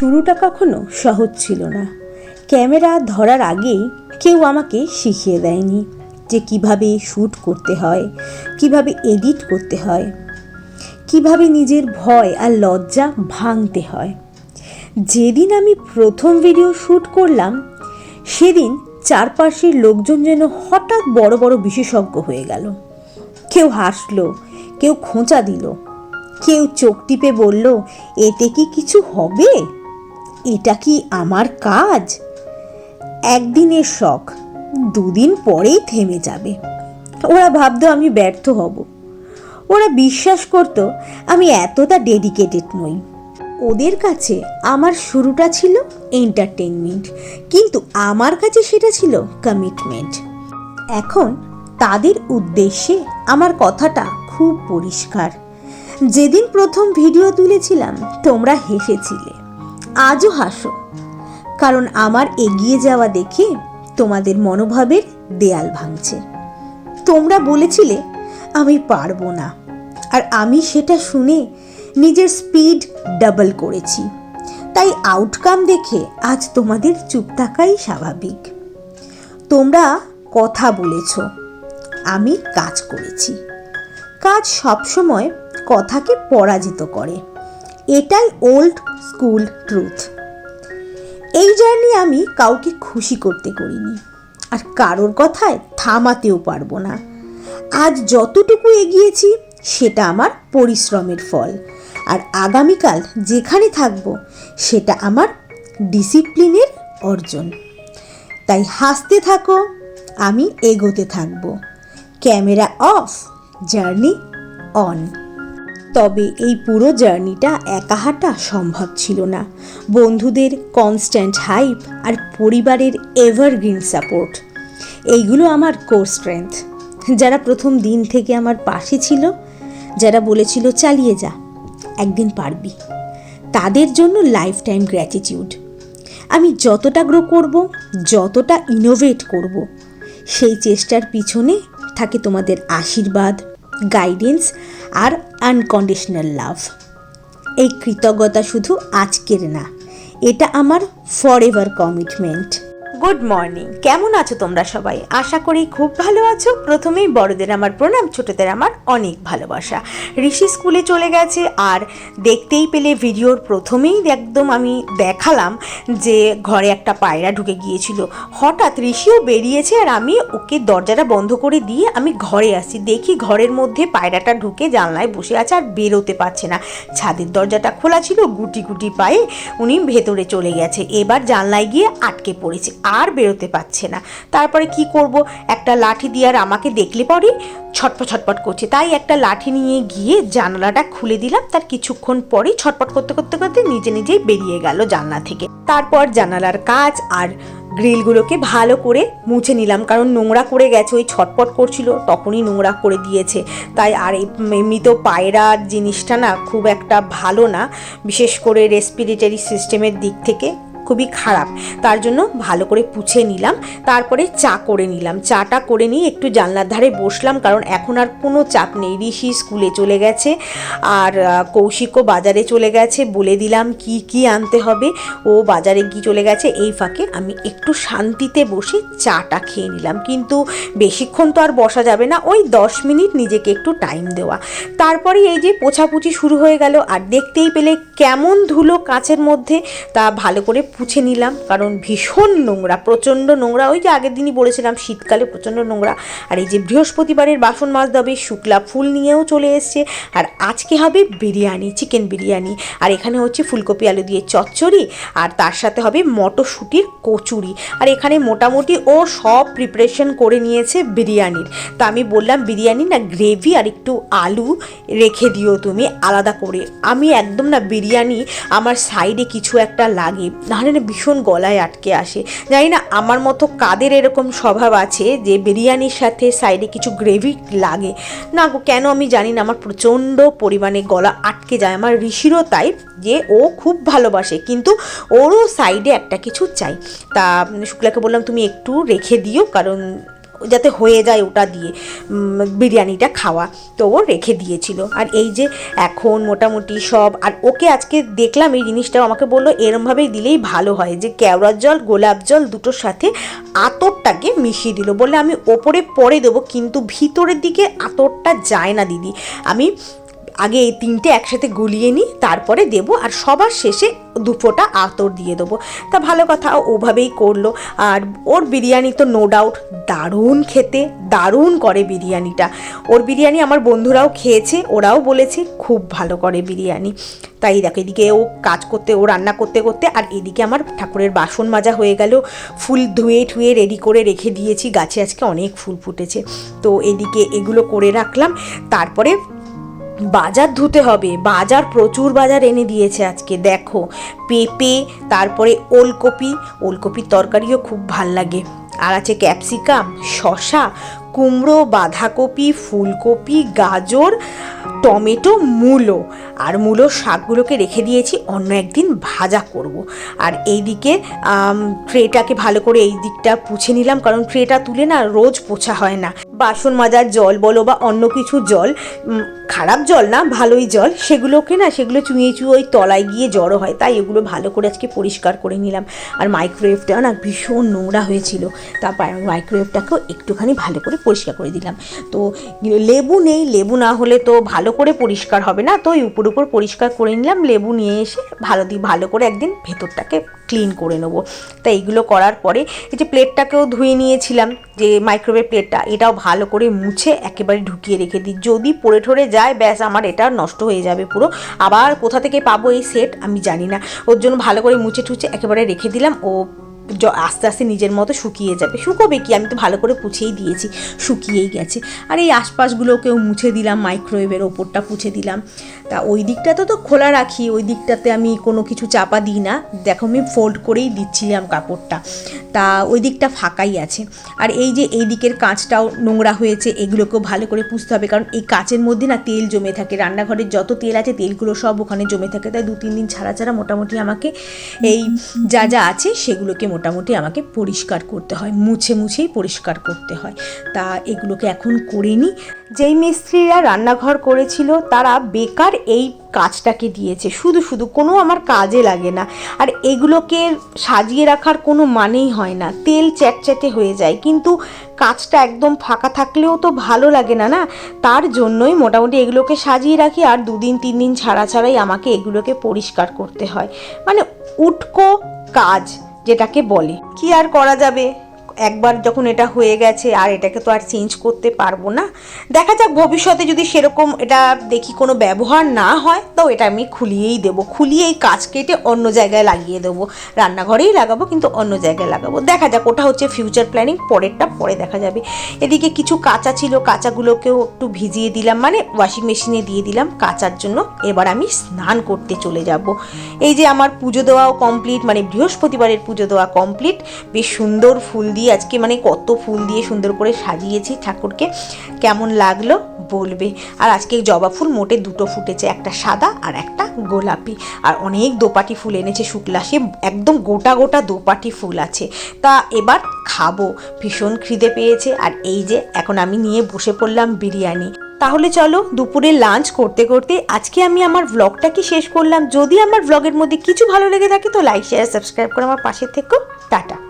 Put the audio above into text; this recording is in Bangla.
শুরুটা কখনো সহজ ছিল না। ক্যামেরা ধরার আগেই কেউ আমাকে শিখিয়ে দেয়নি যে কীভাবে শ্যুট করতে হয়, কীভাবে এডিট করতে হয়, কীভাবে নিজের ভয় আর লজ্জা ভাঙতে হয়। যেদিন আমি প্রথম ভিডিও শ্যুট করলাম, সেদিন চারপাশের লোকজন যেন হঠাৎ বড় বড় বিশেষজ্ঞ হয়ে গেল। কেউ হাসলো, কেউ খোঁচা দিল, কেউ চোখ টিপে বলল, এতে কি কিছু হবে? এটা কি আমার কাজ? একদিনের শখ, দুদিন পরেই থেমে যাবে। ওরা ভাবতো আমি ব্যর্থ হব। ওরা বিশ্বাস করতো আমি এতটা ডেডিকেটেড নই। ওদের কাছে আমার শুরুটা ছিল এন্টারটেনমেন্ট কিন্তু আমার কাছে সেটা ছিল কমিটমেন্ট এখন তাদের উদ্দেশ্যে আমার কথাটা খুব পরিষ্কার। যেদিন প্রথম ভিডিও তুলেছিলাম, তোমরা হেসেছিলে। আজও হাসো। কারণ আমার এগিয়ে যাওয়া দেখে তোমাদের মনোভাবের দেয়াল ভাঙছে। তোমরা বলেছিলে, আমি পারব না। আর আমি সেটা শুনে নিজের স্পিড ডাবল করেছি। তাই আউটকাম দেখে আজ তোমাদের চুপ থাকাই স্বাভাবিক। তোমরা কথা বলেছ, আমি কাজ করেছি। কাজ সবসময় কথাকে পরাজিত করে। এটাই ওল্ড স্কুল ট্রুথ এই জার্নি আমি কাউকে খুশি করতে করিনি। আর কারোর কথায় থামাতেও পারব না। আজ যতটুকু এগিয়েছি, সেটা আমার পরিশ্রমের ফল। আর আগামীকাল যেখানে থাকব, সেটা আমার ডিসিপ্লিনের অর্জন। তাই হাসতে থাকো, আমি এগোতে থাকব। Camera off, journey on. তবে এই পুরো জার্নিটা একা হাঁটা সম্ভব ছিল না। বন্ধুদের কনস্ট্যান্ট হাইপ আর পরিবারের এভারগ্রিন সাপোর্ট এইগুলো আমার কোর স্ট্রেংথ যারা প্রথম দিন থেকে আমার পাশে ছিল, যারা বলেছিল, চালিয়ে যা, একদিন পারবি। তাদের জন্য লাইফ টাইম গ্র্যাটিটিউড আমি যতটা গ্রো করব, যতটা ইনোভেট করব, সেই চেষ্টার পিছনে থাকে তোমাদের আশীর্বাদ গাইডেন্স আর আনকন্ডিশনাল লাভ এই কৃতজ্ঞতা শুধু আজকের না এটা আমার forever commitment good morning কেমন আছো তোমরা সবাই? আশা করি খুব ভালো আছো। প্রথমেই বড়দের আমার প্রণাম, ছোটদের আমার অনেক ভালোবাসা। ঋষি স্কুলে চলে গেছে আর দেখতেই পেলে ভিডিওর প্রথমেই একদম আমি দেখালাম যে ঘরে একটা পায়রা ঢুকে গিয়েছিল। হঠাৎ ঋষিও বেরিয়েছে আর আমি ওকে দরজাটা বন্ধ করে দিয়ে আমি ঘরে আসি। দেখি ঘরের মধ্যে পায়রাটা ঢুকে জানলায় বসে আছে আর বেরোতে পারছে না। ছাদের দরজাটা খোলা ছিল, গুটি গুটি পায়ে উনি ভেতরে চলে গেছে। এবার জানলায় গিয়ে আটকে পড়েছে। আর বেরোতে পারছে না। তারপরে কি করব? একটা লাঠি দিয়ে আর আমাকে দেখলে পরে ছটপট ছটপট করছে। তাই একটা লাঠি নিয়ে গিয়ে জানলাটা খুলে দিলাম। তার কিছুক্ষণ পরেই ছটপট করতে করতে করতে নিজে নিজেই বেরিয়ে গেল জানলা থেকে। তারপর জানালার কাজ আর গ্রিলগুলোকে ভালো করে মুছে নিলাম। কারণ নোংরা করে গেছে, ওই ছটপট করছিল, তখনই নোংরা করে দিয়েছে। তাই আর এমনি তো পায়রার জিনিসটা না খুব একটা ভালো না। বিশেষ করে রেসপিরেটরি সিস্টেমের দিক থেকে খুবই খারাপ। তার জন্য ভালো করে পুছে নিলাম, তারপরে চা করে নিলাম। চাটা করে নিয়ে একটু জানলার ধারে বসলাম, কারণ এখন আর কোনো চাপ নেই। ঋষি স্কুলে চলে গেছে, আর কৌশিকও বাজারে চলে গেছে। বলে দিলাম কি কি আনতে হবে। ও বাজারে গিয়ে চলে গেছে। এই ফাঁকে আমি একটু শান্তিতে বসে চাটা খেয়ে নিলাম। কিন্তু বেশিক্ষণ তো আর বসা যাবে না। ওই দশ মিনিট নিজেকে একটু টাইম দেওয়া। তারপরে এই যে পোছাপুছি শুরু হয়ে গেল, আর দেখতেই পেলে কেমন ধুলো কাঁচের মধ্যে তা ভালো করে পুছে নিলাম। কারণ ভীষণ নোংরা, প্রচণ্ড নোংরা। ওই যে আগের দিনই বলেছিলাম, শীতকালে প্রচণ্ড নোংরা। আর এই যে বৃহস্পতিবারের বাসন মাছ দেবে শুক্লা ফুল নিয়েও চলে এসছে। আর আজকে হবে বিরিয়ানি, চিকেন বিরিয়ানি। আর এখানে হচ্ছে ফুলকপি, আলু দিয়ে চচ্চড়ি। আর তার সাথে হবে মটরশুঁটির কচুরি। আর এখানে মোটামুটি ও সব প্রিপারেশন করে নিয়েছে বিরিয়ানির। তা আমি বললাম, বিরিয়ানি না গ্রেভি আর একটু আলু রেখে দিও তুমি, আলাদা করে। আমি একদম না বিরিয়ানি আমার সাইডে কিছু একটা লাগে। নাহলে না ভীষণ গলায় আটকে আসে। জানি না, আমার মতো কাদের এরকম স্বভাব আছে যে বিরিয়ানির সাথে সাইডে কিছু গ্রেভি লাগে। না কেন আমি জানি না, আমার প্রচণ্ড পরিমাণে গলা আটকে যায়। আমার ঋষিরও তাই যে ও খুব ভালোবাসে, কিন্তু ওরও সাইডে একটা কিছু চাই। তা, শুক্লাকে বললাম, তুমি একটু রেখে দিও, কারণ যাতে হয়ে যায় ওটা দিয়ে বিরিয়ানিটা খাওয়া। তো ও রেখে দিয়েছিল। আর এই যে এখন মোটামুটি সব, আর ওকে আজকে দেখলাম এই জিনিসটা আমাকে বলল এরমভাবেই দিলেই ভালো হয়, যে কেওড়ার জল, গোলাপ জল দুটোর সাথে আতরটাকে মিশিয়ে দিল। বললে আমি ওপরে পরে দেবো, কিন্তু ভিতরের দিকে আতরটা যায় না দিদি। আমি আগে এই তিনটে একসাথে গুলিয়ে নিই, তারপরে দেবো আর সবার শেষে দু ফোঁটা আতর দিয়ে দেবো। তা ভালো কথা ওভাবেই করল। আর ওর বিরিয়ানি তো নো ডাউট দারুণ খেতে, দারুণ করে বিরিয়ানিটা। ওর বিরিয়ানি আমার বন্ধুরাও খেয়েছে, ওরাও বলেছে খুব ভালো করে বিরিয়ানি। তাই দেখো, এদিকে ও কাজ করতে, ও রান্না করতে করতে, আর এদিকে আমার ঠাকুরের বাসন মাজা হয়ে গেল। ফুল ধুয়ে ঠুয়ে রেডি করে রেখে দিয়েছি, গাছে আজকে অনেক ফুল ফুটেছে। তো এদিকে এগুলো করে রাখলাম, তারপরে বাজার ধুতে হবে। বাজার প্রচুর বাজার এনে দিয়েছে আজকে, দেখো। পেঁপে, তারপরে ওলকপি। ওলকপির তরকারিও খুব ভালো লাগে। আর আছে ক্যাপসিকাম শশা কুমড়ো, বাঁধাকপি, ফুলকপি, গাজর টমেটো মূলো। আর মূলো শাকগুলোকে রেখে দিয়েছি অন্য একদিন ভাজা করব। আর এইদিকে আম, ট্রেটাকে ভালো করে এই দিকটা পুছে নিলাম কারণ ট্রেটা তুলে না রোজ পোছা হয় না। বাসন মাজার জল বলো বা অন্য কিছু জল খারাপ জল না ভালোই জল সেগুলোকে না সেগুলো চুঁয়ে চুয়ে ওই তলায় গিয়ে জড়ো হয় তাই এগুলো ভালো করে আজকে পরিষ্কার করে নিলাম। আর মাইক্রোওয়েভটা না ভীষণ নোংরা হয়েছিল তারপর আমি মাইক্রোওয়েভটাকেও একটুখানি ভালো করে পরিষ্কার করে দিলাম। তো লেবু নেই লেবু না হলে তো ভালো করে পরিষ্কার হবে না? তো ওই উপর উপর পরিষ্কার করে নিলাম, লেবু নিয়ে এসে ভালো দিয়ে ভালো করে একদিন ভেতরটাকে ক্লিন করে নেব। তা এইগুলো করার পরে এই যে প্লেটটাকেও ধুয়ে নিয়েছিলাম, যে মাইক্রোওয়েভ প্লেটটা এটাও ভালো করে মুছে একেবারে ঢুকিয়ে রেখে দিই। যদি পড়ে ঠরে যায়, ব্যাস আমার এটা নষ্ট হয়ে যাবে পুরো। আবার কোথা থেকে পাবো এই সেট আমি জানি না। ওর জন্য ভালো করে মুছে ঠুচে একেবারে রেখে দিলাম। ও আস্তে আস্তে নিজের মতো শুকিয়ে যাবে। শুকোবে কি? আমি তো ভালো করে পুছেই দিয়েছি, শুকিয়েই গেছে। আর এই আশপাশগুলোকেও মুছে দিলাম মাইক্রোওয়েভের ওপরটা পুছে দিলাম। তা ওই দিকটাতে তো খোলা রাখি, ওই দিকটাতে আমি কোনো কিছু চাপা দিই না। দেখো আমি ফোল্ড করেই দিচ্ছিলাম কাপড়টা। তা ওই দিকটা ফাঁকাই আছে। আর এই যে এই দিকের কাঁচটাও নোংরা হয়েছে, এগুলোকেও ভালো করে পুষতে হবে। কারণ এই কাঁচের মধ্যে না তেল জমে থাকে। রান্নাঘরের যত তেল আছে, তেলগুলো সব ওখানে জমে থাকে। তাই দু তিন দিন ছাড়া ছাড়া মোটামুটি আমাকে এই যা যা আছে, সেগুলোকে মোটামুটি আমাকে পরিষ্কার করতে হয়। মুছে মুছেই পরিষ্কার করতে হয়। তা এগুলোকে এখন করে নিই। যেই মিস্ত্রিরা রান্নাঘর করেছিল, তারা বেকার এই কাজটাকে দিয়েছে। শুধু শুধু কোনো আমার কাজে লাগে না। আর এগুলোকে সাজিয়ে রাখার কোনো মানেই হয় না। তেল চ্যাটচ্যাটে হয়ে যায়। কিন্তু কাজটা একদম ফাঁকা থাকলেও তো ভালো লাগে না না? তার জন্যই মোটামুটি এগুলোকে সাজিয়ে রাখি। আর দুদিন, তিন দিন ছাড়া ছাড়াই আমাকে এগুলোকে পরিষ্কার করতে হয়। মানে উটকো কাজ, যেটাকে বলে। কি আর করা যাবে? একবার যখন এটা হয়ে গেছে আর এটাকে তো আর চেঞ্জ করতে পারব না। দেখা যাক ভবিষ্যতে যদি সেরকম এটা দেখি কোনো ব্যবহার না হয়, তো এটা আমি খুলিয়েই দেবো। খুলিয়েই কাজ কেটে অন্য জায়গায় লাগিয়ে দেবো। রান্নাঘরেই লাগাবো, কিন্তু অন্য জায়গায় লাগাবো। দেখা যাক, ওটা হচ্ছে ফিউচার প্ল্যানিং পরেরটা পরে দেখা যাবে। এদিকে কিছু কাঁচা ছিল, কাঁচাগুলোকেও একটু ভিজিয়ে দিলাম মানে ওয়াশিং মেশিনে দিয়ে দিলাম কাচার জন্য। এবার আমি স্নান করতে চলে যাব। এই যে আমার পুজো দেওয়াও কমপ্লিট মানে বৃহস্পতিবারের পুজো দেওয়া কমপ্লিট বেশ সুন্দর ফুল দিয়ে আজকে মানে কত ফুল দিয়ে সুন্দর করে সাজিয়েছি ঠাকুরকে। কেমন লাগল? বলবে। আর আজকে জবা ফুল মোটে দুটো ফুটেছে, একটা সাদা আর একটা গোলাপি। আর অনেক দোপাটি ফুল এনেছে শুক্লা সে একদম গোটা গোটা দোপাটি ফুল আছে। তা এবার খাব। ভীষণ খিদে পেয়েছে। আর এই যে এখন আমি নিয়ে বসে পড়লাম বিরিয়ানি। তাহলে চলো দুপুরে লাঞ্চ করতে করতে আজকে আমি আমার ভ্লগটাকে শেষ করলাম। যদি আমার ভ্লগের মধ্যে কিছু ভালো লেগে থাকে তো লাইক শেয়ার সাবস্ক্রাইব করে আমার পাশে থেকো। টাটা।